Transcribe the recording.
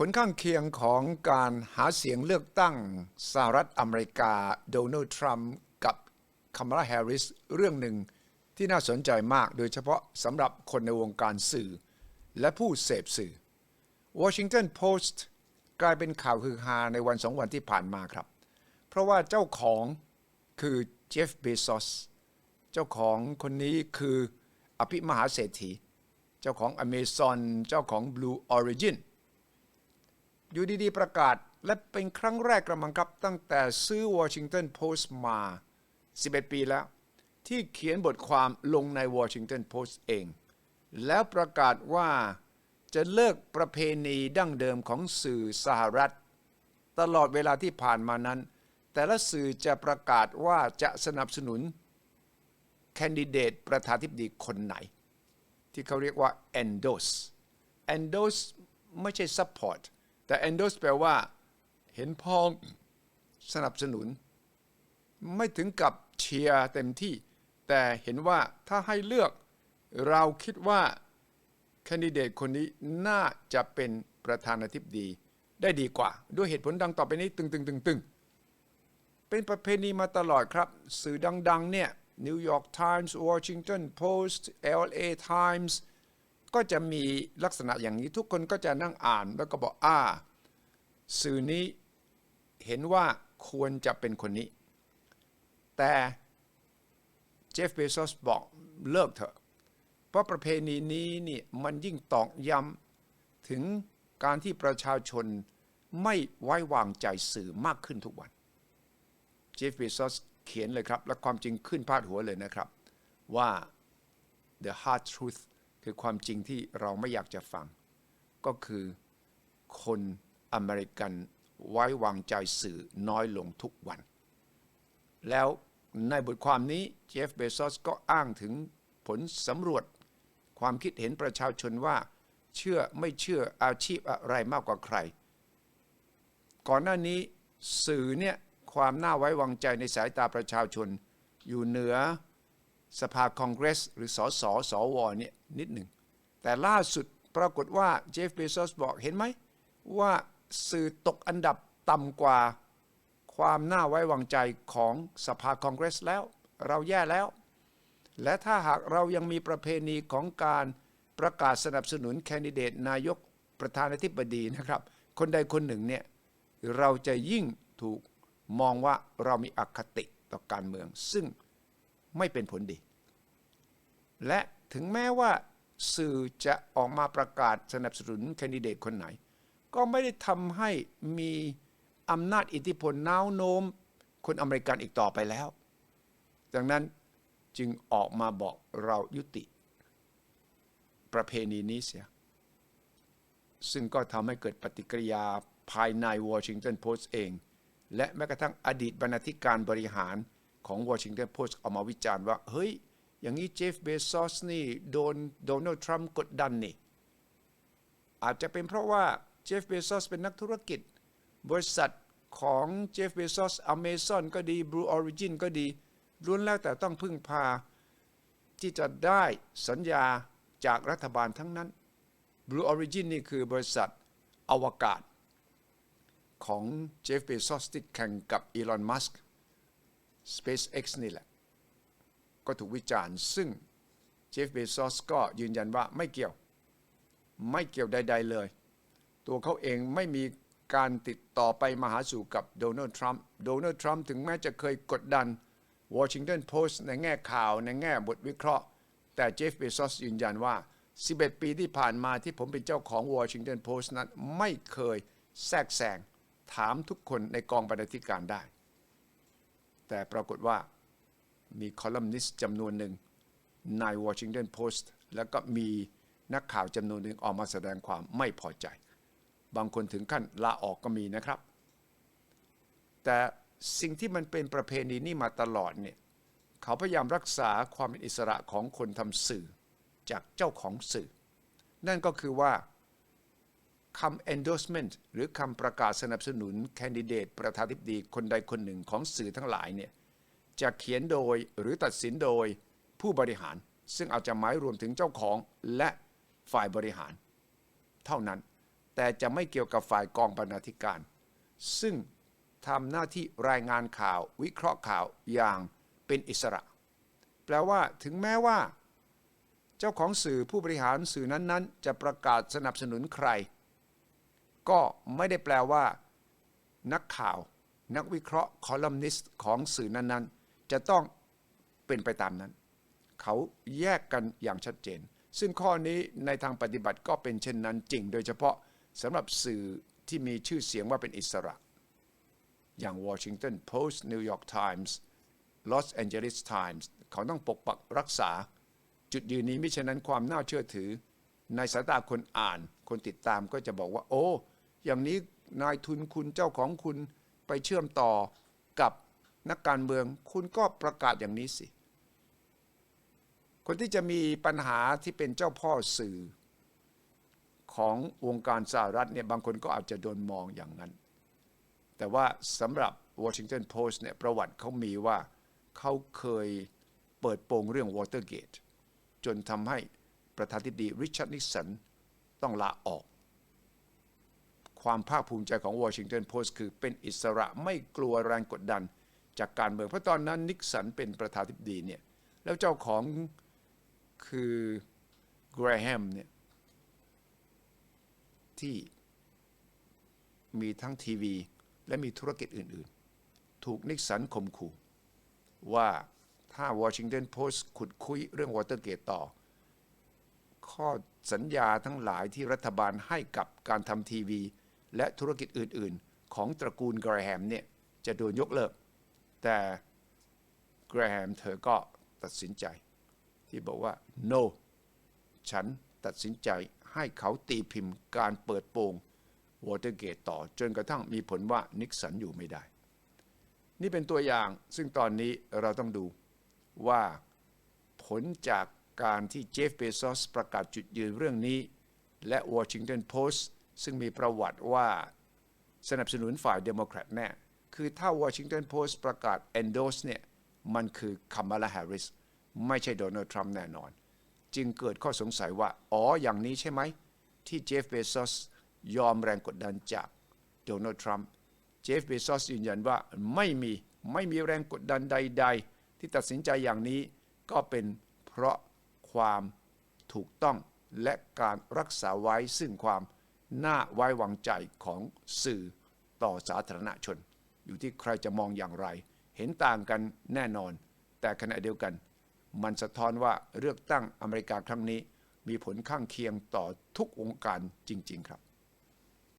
ผลข้างเคียงของการหาเสียงเลือกตั้งสหรัฐอเมริกาโดนัลด์ทรัมป์กับคามาลาแฮร์ริสเรื่องหนึ่งที่น่าสนใจมากโดยเฉพาะสำหรับคนในวงการสื่อ และผู้เสพสื่อ Washington Post กลายเป็นข่าวฮือฮาในวันสองวันที่ผ่านมาครับ เพราะว่าเจ้าของคือเจฟเบซอสเจ้าของคนนี้คืออภิมหาเศรษฐี เจ้าของ Amazon เจ้าของ Blue Origin อยู่ดีๆประกาศ และเป็นครั้งแรกกระมังครับตั้งแต่ซื้อ Washington Post มา 11 ปีแล้ว ที่เขียนบทความลงใน Washington Post เอง แล้วประกาศว่าจะเลิกประเพณีดั้งเดิมของสื่อสหรัฐ ตลอดเวลาที่ผ่านมานั้น แต่ละสื่อจะประกาศว่าจะสนับสนุน แคนดิเดตประธานธิบดีคนไหน ที่เขาเรียกว่า endorse endorse ไม่ใช่ support แต่ endorse แปลว่า เห็นพ้องสนับสนุน ไม่ถึงกับเชียร์เต็มที่ แต่เห็นว่าถ้าให้เลือก เราคิดว่าแคนดิเดตคนนี้น่าจะเป็นประธานาธิบดี ได้ดีกว่า ด้วยเหตุผลดังต่อไปนี้ตึงตึงตึงตึงเป็นประเพณีมาตลอดครับ สื่อดัง ๆ เนี่ย New York Times Washington Post LA Times ก็จะมีลักษณะอย่างนี้ทุกคนก็จะนั่งอ่านแล้วก็บอกอ่าสื่อนี้เห็นว่าควรจะเป็นคนนี้ แต่เจฟเบซอสบอกเลิกเถอะ เพราะประเพณีนี้นี่มันยิ่งตอกย้ำถึงการที่ประชาชนไม่ไว้วางใจสื่อมากขึ้นทุกวัน เจฟเบซอสเขียนเลยครับ และความจริงขึ้นพาดหัวเลยนะครับว่า the hard truth คือความจริงที่เราไม่อยากจะฟัง ก็คือคนอเมริกันไว้วางใจสื่อน้อยลงทุกวัน แล้วในบทความนี้เจฟเบซอสก็อ้างถึงผลสำรวจ ความคิดเห็นประชาชนว่า เชื่อไม่เชื่ออาชีพอะไรมากกว่าใคร ก่อนหน้านี้สื่อเนี่ยความน่าไว้วางใจในสายตาประชาชน อยู่เหนือสภาคองเกรส หรือสอสสวอเนี่ย นิดหนึ่ง แต่ล่าสุดปรากฏว่าเจฟเบซอสบอกเห็นไหม ว่าสื่อตกอันดับต่ำกว่าความน่าไว้วางใจของสภาคองเกรสแล้ว เราแย่แล้ว และถ้าหากเรายังมีประเพณีของการประกาศสนับสนุนแคนดิเดตนายกประธานาธิบดีนะครับ คนใดคนหนึ่งเนี่ยเราจะยิ่งถูกมองว่าเรามีอคติต่อการเมือง ซึ่งไม่เป็นผลดี และ ถึงแม้ว่าสื่อจะออกมาประกาศสนับสนุนแคนดิเดตคนไหน ก็ไม่ได้ทำให้มีอำนาจอิทธิพลน้าวโน้ม คนอเมริกันอีกต่อไปแล้ว ดังนั้นจึงออกมาบอกเรายุติ ประเพณีนี้เสีย ซึ่งก็ทำให้เกิดปฏิกิริยาภายใน Washington Post เอง และแม้กระทั่งอดีตบรรณาธิการบริหารของ Washington Post ออกมาวิจารณ์ว่า เฮ้ย อย่างนี้เจฟเบซอสนี่โดนโดนัลด์ทรัมป์กดดันนี่ อาจจะเป็นเพราะว่าเจฟเบซอสเป็นนักธุรกิจ บริษัทของเจฟเบซอสอเมซอนก็ดี Blue Origin ก็ดีล้วนแล้วแต่ต้องพึ่งพา ที่จะได้สัญญาจากรัฐบาลทั้งนั้น Blue Origin นี่คือบริษัทอวกาศ ของเจฟเบซอสที่แข่งกับอีลอน มัสก์ SpaceX นี่แหละ ก็ถูกวิจารณ์ ซึ่งเจฟเบซอสก็ยืนยันว่าไม่เกี่ยว ไม่เกี่ยวใด ๆเลย ตัวเขาเองไม่มีการติดต่อไปมาหาสู่กับโดนัลด์ทรัมป์โดนัลด์ทรัมป์ถึงแม้จะเคยกดดัน Washington Post ในแง่ข่าวในแง่บทวิเคราะห์ แต่เจฟเบซอสยืนยันว่า 11 ปีที่ผ่านมาที่ผมเป็นเจ้าของ Washington Post นั้นไม่เคยแทรกแซงถามทุกคนในกองบรรณาธิการได้ แต่ปรากฏว่า มีคอลัมนิสต์จำนวนหนึ่งใน Washington Post แล้วก็มีนักข่าวจำนวนหนึ่งออกมาแสดงความไม่พอใจ บางคนถึงขั้นลาออกก็มีนะครับ แต่สิ่งที่มันเป็นประเพณีนี่มาตลอดเนี่ยเขาพยายามรักษาความเป็นอิสระของคนทำสื่อจากเจ้าของสื่อ นั่นก็คือว่าคำ endorsement หรือคำประกาศสนับสนุนแคนดิเดตประธานาธิบดีคนใดคนหนึ่งของสื่อทั้งหลายเนี่ย จะเขียนโดยหรือตัดสินโดยผู้บริหาร ซึ่งอาจจะหมายรวมถึงเจ้าของและฝ่ายบริหาร เท่านั้น แต่จะไม่เกี่ยวกับฝ่ายกองบรรณาธิการ ซึ่งทำหน้าที่รายงานข่าววิเคราะห์ข่าวอย่างเป็นอิสระ แปลว่าถึงแม้ว่า เจ้าของสื่อผู้บริหารสื่อนั้นๆ จะประกาศสนับสนุนใคร ก็ไม่ได้แปลว่า นักข่าว นักวิเคราะห์คอลัมนิสต์ของสื่อนั้นๆ จะต้องเป็นไปตามนั้น เขาแยกกันอย่างชัดเจน ซึ่งข้อนี้ในทางปฏิบัติก็เป็นเช่นนั้นจริง โดยเฉพาะสำหรับสื่อที่มีชื่อเสียงว่าเป็นอิสระ อย่าง Washington Post New York Times Los Angeles Times เขาต้องปกปักรักษา จุดยืนนี้มิฉะนั้นความน่าเชื่อถือ ในสายตาคนอ่าน คนติดตามก็จะบอกว่า โอ้ อย่างนี้นายทุนคุณเจ้าของคุณไปเชื่อมต่อกับ นักการเมือง คุณก็ประกาศอย่างนี้สิ คนที่จะมีปัญหาที่เป็นเจ้าพ่อสื่อของวงการสหรัฐเนี่ยบางคนก็อาจจะโดนมองอย่างนั้น แต่ว่าสำหรับ Washington Post เนี่ยประวัติเขามีว่าเขาเคยเปิดโปงเรื่อง Watergate จนทำให้ประธานธิบดีริชาร์ดนิกสันต้องลาออก ความภาคภูมิใจของ Washington Post คือเป็นอิสระไม่กลัวแรงกดดัน จากการเมืองเพราะตอนนั้นนิกสันเป็นประธานาธิบดีเนี่ยแล้วเจ้าของคือแกรแฮมเนี่ยที่มีทั้งทีวี และมีธุรกิจอื่น ๆ ถูกนิกสันข่มขู่ว่าถ้า Washington Post ขุดคุยเรื่อง Watergate ต่อ ข้อสัญญาทั้งหลายที่รัฐบาลให้กับการทำทีวี และธุรกิจอื่น ๆ ของตระกูลแกรแฮมเนี่ยจะโดนยกเลิก แต่แกรแฮมเธอก็ตัดสินใจ ที่บอกว่า no ฉันตัดสินใจให้เขาตีพิมพ์การเปิดโปง Watergate ต่อจนกระทั่งมีผลว่านิกสันอยู่ไม่ได้ นี่เป็นตัวอย่างซึ่งตอนนี้เราต้องดูว่าผลจากการที่เจฟเบซอสประกาศจุดยืนเรื่องนี้ และ Washington Post ซึ่งมีประวัติว่าสนับสนุนฝ่ายเดโมแครตแน่ คือถ้า Washington Post ประกาศ endorse เนี่ยมันคือคามาลาแฮร์ริสไม่ใช่โดนัลด์ทรัมป์แน่นอน จึงเกิดข้อสงสัยว่า อ๋ออย่างนี้ใช่ไหม ที่เจฟเบซอสยอมแรงกดดันจากโดนัลด์ทรัมป์เจฟเบซอสยืนยันว่าไม่มีไม่มีแรงกดดันใด ๆ ที่ตัดสินใจอย่างนี้ก็เป็นเพราะความถูกต้องและการรักษาไว้ซึ่งความน่าไว้วางใจของสื่อต่อสาธารณชน อยู่ที่ใครจะมองอย่างไร เห็นต่างกันแน่นอน แต่ขณะเดียวกัน มันสะท้อนว่าเลือกตั้งอเมริกาครั้งนี้ มีผลข้างเคียงต่อทุกองค์การจริง ๆ ครับ